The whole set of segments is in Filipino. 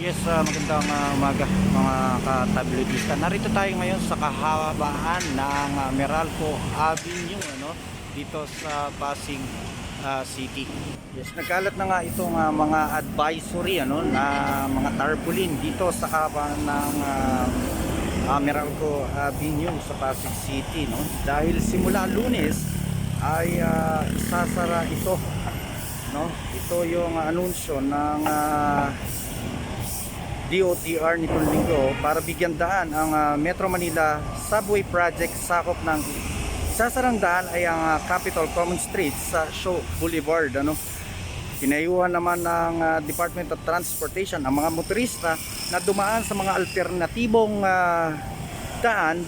Yes, ah, magandang ah, umaga mga katabloidista. Narito tayo ngayon sa kahabaan ng ah, Meralco Avenue ano, dito sa Pasig ah, City. Yes, nagkalat na nga itong ah, mga advisory ano na mga tarpaulin dito sa kahabaan ng ah, ah, Meralco Avenue sa Pasig City no. Dahil simula Lunes ay ah, isasara ito no. Ito yung ah, anunsyo ng ah, DOTR nitong linggo para bigyan daan ang ah, Metro Manila Subway Project sakop ng sasarang daan ay ang ah, Capitol Common Street sa Shaw Boulevard ano? Pinayuhan naman ng ah, Department of Transportation ang mga motorista na dumaan sa mga alternatibong ah, daan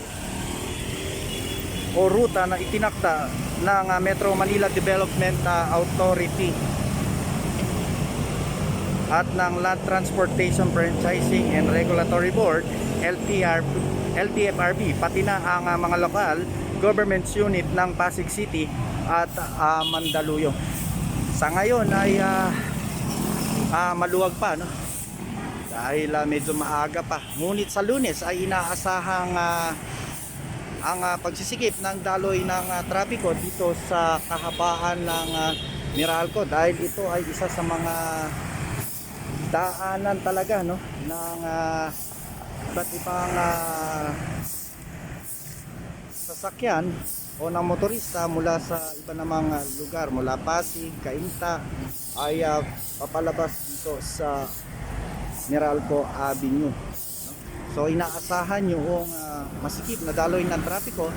o ruta na itinakda ng ah, Metro Manila Development ah, Authority at ng Land Transportation Franchising and Regulatory Board LTR, LTFRB pati na ang ah, mga lokal governments unit ng Pasig City at ah, Mandaluyong. Sa ngayon ay ah, ah, maluwag pa no? Dahil ah, medyo maaga pa. Ngunit sa lunes ay inaasahang ah, ang ah, pagsisikip ng daloy ng ah, trapiko dito sa kahabaan ng ah, Meralco dahil ito ay isa sa mga daanan talaga no ng uh, iba't ibang ah, sasakyan o ng motorista mula sa iba namang ah, lugar mula Pasig, Cainta ay ah, papalabas dito sa Meralco Avenue. So inaasahan yung ah, masikip na daloy ng trapiko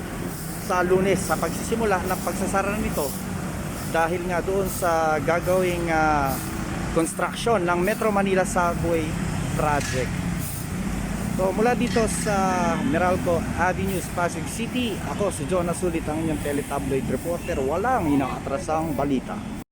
sa lunes sa pagsisimula ng pagsasara nito dahil nga doon sa gagawing ah, construction ng Metro Manila Subway Project. So mula dito sa Meralco Avenue, Pasig City, ako si Jonas Sulit, ang inyong teletabloid reporter. Walang inaatrasang balita.